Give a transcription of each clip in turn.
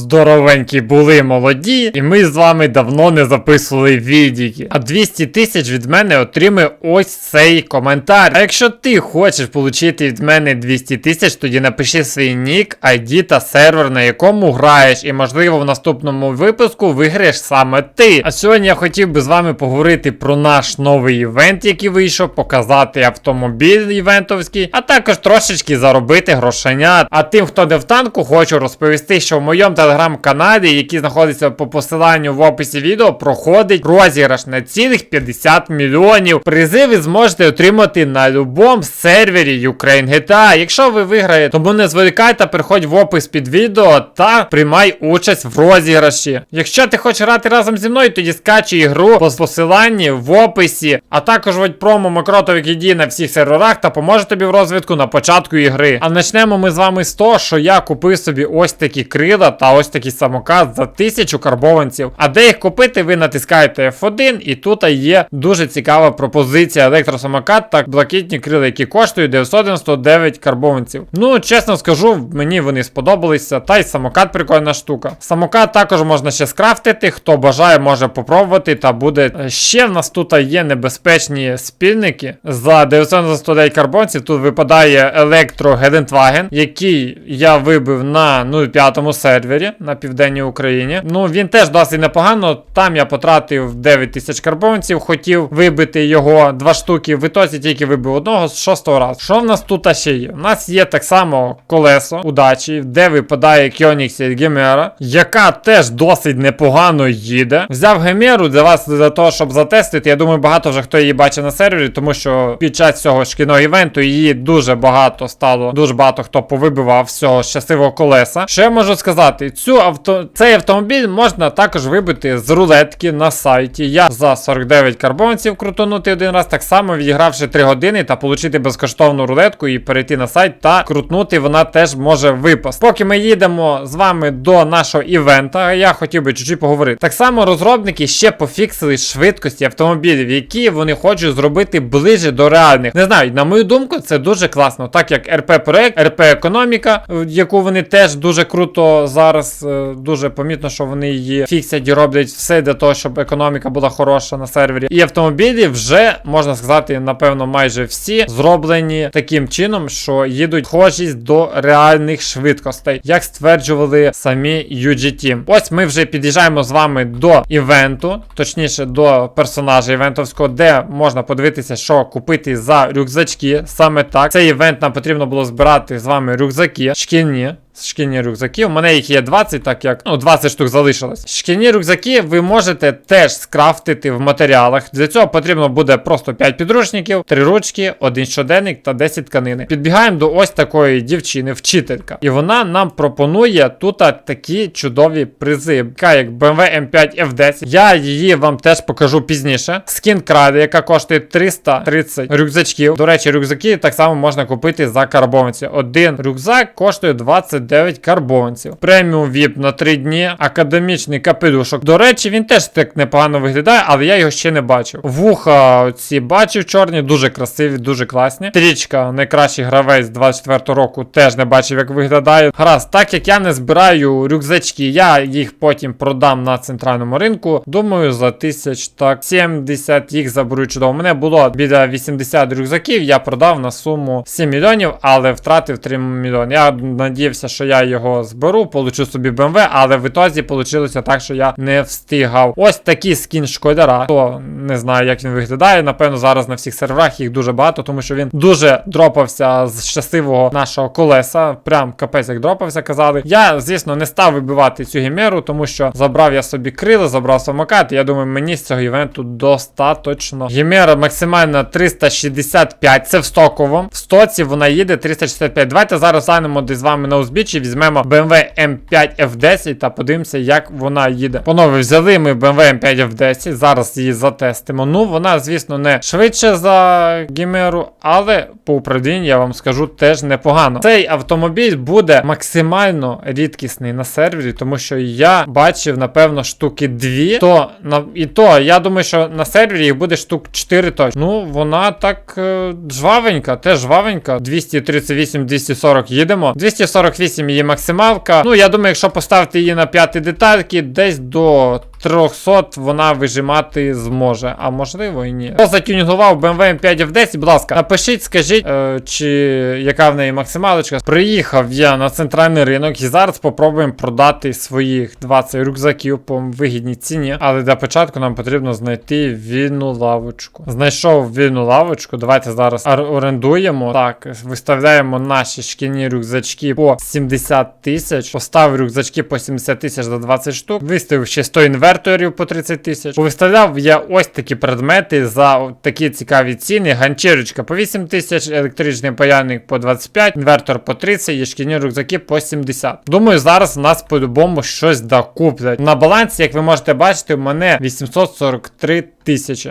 здоровенькі були молоді, і ми з вами давно не записували відіки. А 200 тисяч від мене отримує ось цей коментар. А якщо ти хочеш отримати від мене 200 тисяч, тоді напиши свій нік, ID та сервер, на якому граєш, і можливо в наступному випуску виграєш саме ти. А сьогодні я хотів би з вами поговорити про наш новий івент, який вийшов, показати автомобіль івентовський, а також трошечки заробити грошенят. А тим, хто не в танку, хочу розповісти, що в моєму телеграм-каналі, який знаходиться по посиланню в описі відео, проходить розіграш на цілих 50 мільйонів. Призи ви зможете отримати на любому сервері Ukraine GTA. Якщо ви виграєте, тому не зволікай та переходь в опис під відео та приймай участь в розіграші. Якщо ти хочеш грати разом зі мною, тоді скачуй ігру по посиланні в описі, а також вводь промо Макротов, який на всіх серверах та поможе тобі в розвитку на початку ігри. А почнемо ми з вами з того, що я купив собі ось такі крила та ось такий самокат за 1000 карбованців. А де їх купити, ви натискаєте F1, і тут є дуже цікава пропозиція електросамокат та блакитні крила, які коштують 999 карбованців. Ну, чесно скажу, мені вони сподобалися, та й самокат прикольна штука. Самокат також можна ще скрафтити, хто бажає, може попробувати, та буде. Ще в нас тут є небезпечні спільники. За 999 карбонців тут випадає електро Гелендваген, який я вибив на 0,5 сервері на південній Україні. Ну він теж досить непогано. Там я потратив 9 тисяч карбонців, хотів вибити його два штуки. В ітозі тільки вибив одного з шостого разу. Що в нас тут ще є? У нас є так само колесо удачі, де випадає Koenigsegg Gemera, яка теж досить непогано їде. Взяв Гемеру для вас для того, щоб затестити. Я думаю, багато вже хто її бачив на сервері, тому що під час цього шкільного івенту її дуже багато стало, дуже багато хто повибивав з цього щасливого колеса. Що я можу сказати? Цю авто, цей автомобіль можна також вибити з рулетки на сайті. Я за 49 карбонців крутонути один раз, так само відігравши 3 години та отримати безкоштовну рулетку і перейти на сайт та крутнути, вона теж може випасти. Поки ми їдемо з вами до нашого івента, я хотів би чуть-чуть поговорити. Так само розробники ще пофіксили швидкості автомобілів, які вони хочуть зробити ближче до реальних. Не знаю, на мою думку, це дуже класно, так як РП проект, РП економіка, яку вони теж дуже круто зараз е, дуже помітно, що вони її фіксять і роблять все для того, щоб економіка була хороша на сервері. І автомобілі вже можна сказати, напевно, майже всі зроблені таким чином, що їдуть схожість до реальних швидкостей, як стверджували самі UG Team. Ось ми вже під'їжджаємо з вами до івенту, точніше до персонажа івентовського, де можна подивитися, що купити за рюкзачки. Саме так. Цей івент нам потрібно було збирати з вами рюкзаки, шкільні. Шкільні рюкзаки. У мене їх є 20, так як ну 20 штук залишилось. Шкільні рюкзаки ви можете теж скрафтити в матеріалах. Для цього потрібно буде просто 5 підручників, 3 ручки, 1 щоденник та 10 тканини. Підбігаємо до ось такої дівчини, вчителька. І вона нам пропонує тут такі чудові призи, яка як BMW M5 F10. Я її вам теж покажу пізніше. Скін кради, яка коштує 330 рюкзачків. До речі, рюкзаки так само можна купити за карбонці. Один рюкзак коштує 20 9 карбонців. Преміум VIP на 3 дні. Академічний капелюшок. До речі, він теж так непогано виглядає, але я його ще не бачив. Вуха ці бачив чорні, дуже красиві, дуже класні. Стрічка, найкращий гравець 24 року, теж не бачив, як виглядає. Гаразд, так як я не збираю рюкзачки, я їх потім продам на центральному ринку. Думаю, за тисяч так 70 їх заберу чудово. У мене було біля 80 рюкзаків, я продав на суму 7 мільйонів, але втратив 3 мільйони. Я надіявся, що я його зберу, получу собі BMW, але в ітозі вийшло так, що я не встигав. Ось такий скін школяра. Хто не знаю, як він виглядає. Напевно, зараз на всіх серверах їх дуже багато, тому що він дуже дропався з щасливого нашого колеса. Прям капець як дропався, казали. Я, звісно, не став вибивати цю гімеру, тому що забрав я собі крила, забрав самокат. Я думаю, мені з цього івенту достаточно. Гімера максимально 365. Це в стоковому. В стоці вона їде 365. Давайте зараз зайнемо десь з вами на узбіччі, візьмемо BMW M5 F10 та подивимося, як вона їде. Панове, взяли ми BMW M5 F10, зараз її затестимо. Ну, вона, звісно, не швидше за Гімеру, але по управлінню я вам скажу теж непогано. Цей автомобіль буде максимально рідкісний на сервері, тому що я бачив, напевно, штуки 2. То, на, І то, я думаю, що на сервері їх буде штук 4 точно. Ну, вона так е, жвавенька, теж жвавенька. 238-240 їдемо. 248 58 її максималка. Ну, я думаю, якщо поставити її на 5 детальки, десь до 300 вона вижимати зможе. А можливо і ні. Хто затюнінгував BMW M5 F10, будь ласка, напишіть, скажіть, е, чи яка в неї максималочка. Приїхав я на центральний ринок і зараз попробуємо продати своїх 20 рюкзаків по вигідній ціні. Але для початку нам потрібно знайти вільну лавочку. Знайшов вільну лавочку. Давайте зараз орендуємо. Так, виставляємо наші шкільні рюкзачки по 70 тисяч. Поставив рюкзачки по 70 тисяч за 20 штук. Виставив ще 100 інверторів по 30 тисяч. Повиставляв я ось такі предмети за такі цікаві ціни. Ганчірочка по 8 тисяч, електричний паяльник по 25, інвертор по 30 і шкільні рюкзаки по 70. Думаю, зараз в нас по-любому щось докуплять. На балансі, як ви можете бачити, у мене 843 тисячі.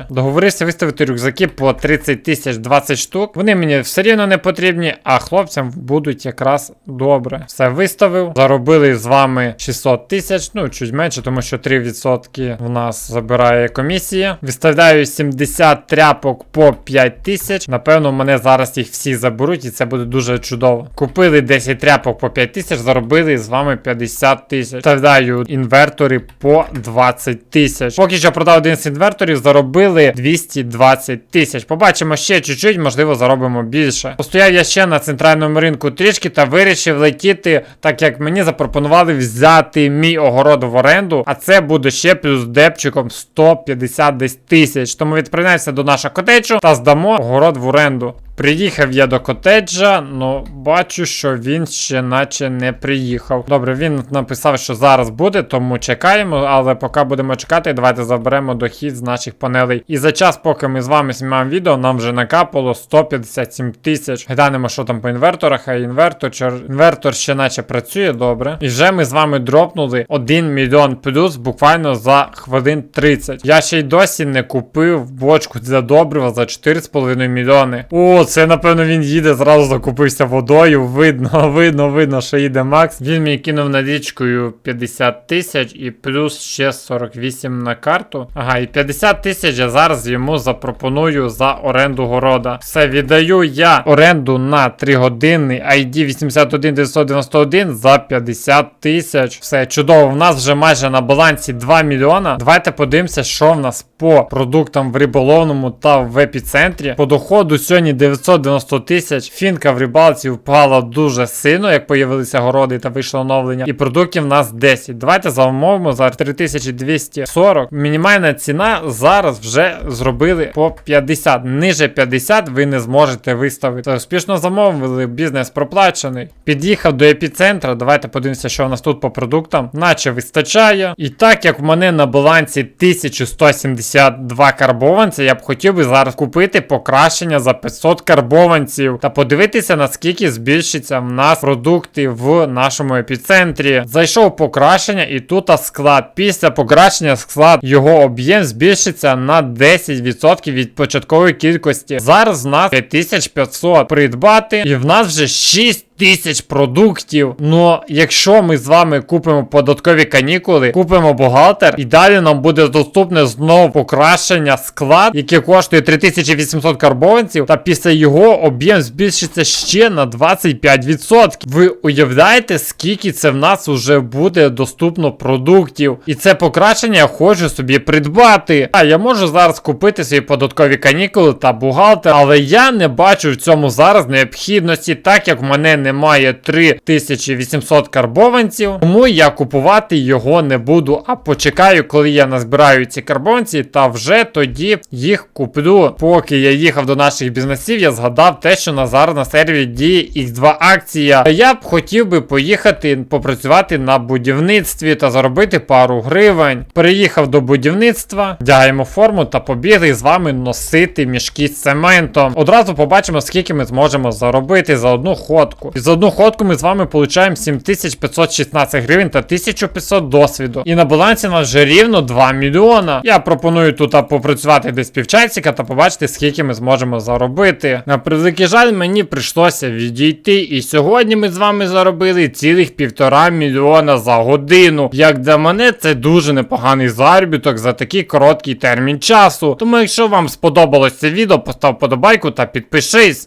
Договорився виставити рюкзаки по 30 тисяч 20 штук. Вони мені все рівно не потрібні, а хлопцям будуть якраз добре. Все виставив. Заробили з вами 600 тисяч, ну чуть менше, тому що 3% в нас забирає комісія. Виставляю 70 тряпок по 5 тисяч. Напевно, мене зараз їх всі заберуть, і це буде дуже чудово. Купили 10 тряпок по 5 тисяч, заробили з вами 50 тисяч. Вставляю інвертори по 20 тисяч. Поки що продав один з інверторів, заробили 220 тисяч. Побачимо ще чуть-чуть, можливо, заробимо більше. Постояв я ще на центральному ринку трішки та вирішив летіти, так як мені запропонували взяти мій огород в оренду, а це буде ще плюс депчиком 150 десь тисяч. Тому відправляйся до нашого котечу та здамо огород в оренду. Приїхав я до котеджа, ну бачу, що він ще наче не приїхав. Добре, він написав, що зараз буде, тому чекаємо, але поки будемо чекати, давайте заберемо дохід з наших панелей. І за час, поки ми з вами знімаємо відео, нам вже накапало 157 тисяч. Глянемо, що там по інверторах, а інвертор, інвертор ще наче працює добре. І вже ми з вами дропнули 1 мільйон плюс буквально за хвилин 30. Я ще й досі не купив бочку для добрива за 4,5 мільйони. О, це напевно він їде, зразу закупився водою. Видно, видно, видно, що їде Макс. Він мені кинув налічкою 50 тисяч і плюс ще 48 на карту. Ага, і 50 тисяч я зараз йому запропоную за оренду города. Все, віддаю я оренду на 3 години ID 81991 за 50 тисяч. Все чудово. В нас вже майже на балансі 2 мільйона. Давайте подивимося, що в нас по продуктам в риболовному та в епіцентрі. По доходу сьогодні 990 тисяч. Фінка в рибалці впала дуже сильно, як появилися городи та вийшло оновлення. І продуктів в нас 10. Давайте замовимо за 3240. Мінімальна ціна зараз вже зробили по 50. Ниже 50 ви не зможете виставити. Успішно замовили, бізнес проплачений. Під'їхав до епіцентра. Давайте подивимося, що у нас тут по продуктам. Наче вистачає. І так як в мене на балансі 1172 карбованця, я б хотів би зараз купити покращення за 500 карбованців та подивитися, наскільки збільшиться в нас продукти в нашому епіцентрі. Зайшов покращення, і тут склад. Після покращення склад його об'єм збільшиться на 10% від початкової кількості. Зараз в нас 5500 придбати, і в нас вже 6 тисяч продуктів. Ну, якщо ми з вами купимо податкові канікули, купимо бухгалтер, і далі нам буде доступне знову покращення склад, яке коштує 3800 карбованців, та після його об'єм збільшиться ще на 25%. Ви уявляєте, скільки це в нас вже буде доступно продуктів? І це покращення я хочу собі придбати. А я можу зараз купити свої податкові канікули та бухгалтер, але я не бачу в цьому зараз необхідності, так як в мене немає 3800 карбованців, тому я купувати його не буду, а почекаю, коли я назбираю ці карбованці, та вже тоді їх куплю. Поки я їхав до наших бізнесів, я згадав те, що на зараз на сервері діє X2 акція. Я б хотів би поїхати попрацювати на будівництві та заробити пару гривень. Переїхав до будівництва, вдягаємо форму та побігли з вами носити мішки з цементом. Одразу побачимо, скільки ми зможемо заробити за одну ходку. І за одну ходку ми з вами получаємо 7516 гривень та 1500 досвіду. І на балансі у нас вже рівно 2 мільйона. Я пропоную тут попрацювати десь півчасика та побачити, скільки ми зможемо заробити. На превеликий жаль, мені прийшлося відійти. І сьогодні ми з вами заробили цілих півтора мільйона за годину. Як для мене, це дуже непоганий заробіток за такий короткий термін часу. Тому, якщо вам сподобалось це відео, постав подобайку та підпишись.